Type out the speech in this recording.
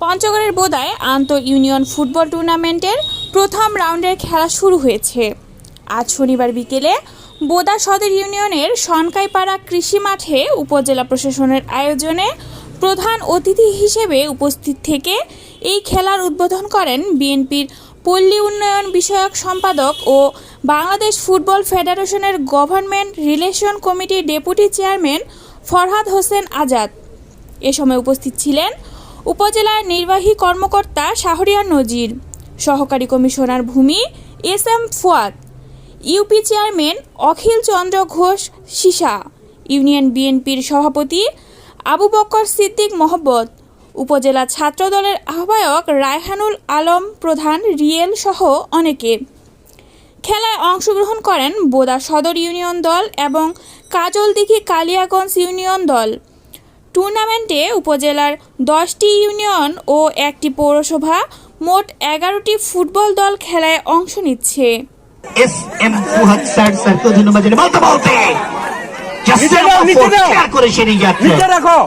পঞ্চগড়ের বোদায় আন্ত union football টুর্নামেন্টের প্রথম রাউন্ডের খেলা শুরু হয়েছে। আজ শনিবার বিকেলে বোদা সদর ইউনিয়নের সনকাইপাড়া কৃষি মাঠে উপজেলা প্রশাসনের আয়োজনে প্রধান অতিথি হিসেবে উপস্থিত থেকে এই খেলার উদ্বোধন করেন বিএনপির পল্লী উন্নয়ন বিষয়ক সম্পাদক ও বাংলাদেশ ফুটবল ফেডারেশনের গভর্নমেন্ট রিলেশন কমিটির ডেপুটি চেয়ারম্যান ফরহাদ হোসেন আজাদ। এ সময় উপস্থিত ছিলেন উপজেলার নির্বাহী কর্মকর্তা শাহরিয়ার নজির। সহকারী কমিশনার ভূমি S M Fuad. UP chairman Akhil Chandra Ghosh সিসা। Union বিএনপির সভাপতি আবু বক্কর সিদ্দিক মোহব্বত। উপজেলা ছাত্রদলের আহ্বায়ক রায়হানুল আলম প্রধান রিয়েল সহ অনেকে। খেলায় অংশগ্রহণ করেন বোদা সদর ইউনিয়ন দল এবং কাজলদিঘি কালিয়াগঞ্জ ইউনিয়ন দল। টুর্নামেন্টে উপজেলার দশটি ইউনিয়ন ও একটি পৌরসভা মোট এগারোটি ফুটবল দল খেলায় অংশ নিচ্ছে। এস এম ফুহাদ স্যার স্যারকে ধন্যবাদ বলতে বলতে। করে যাচ্ছে রাখো।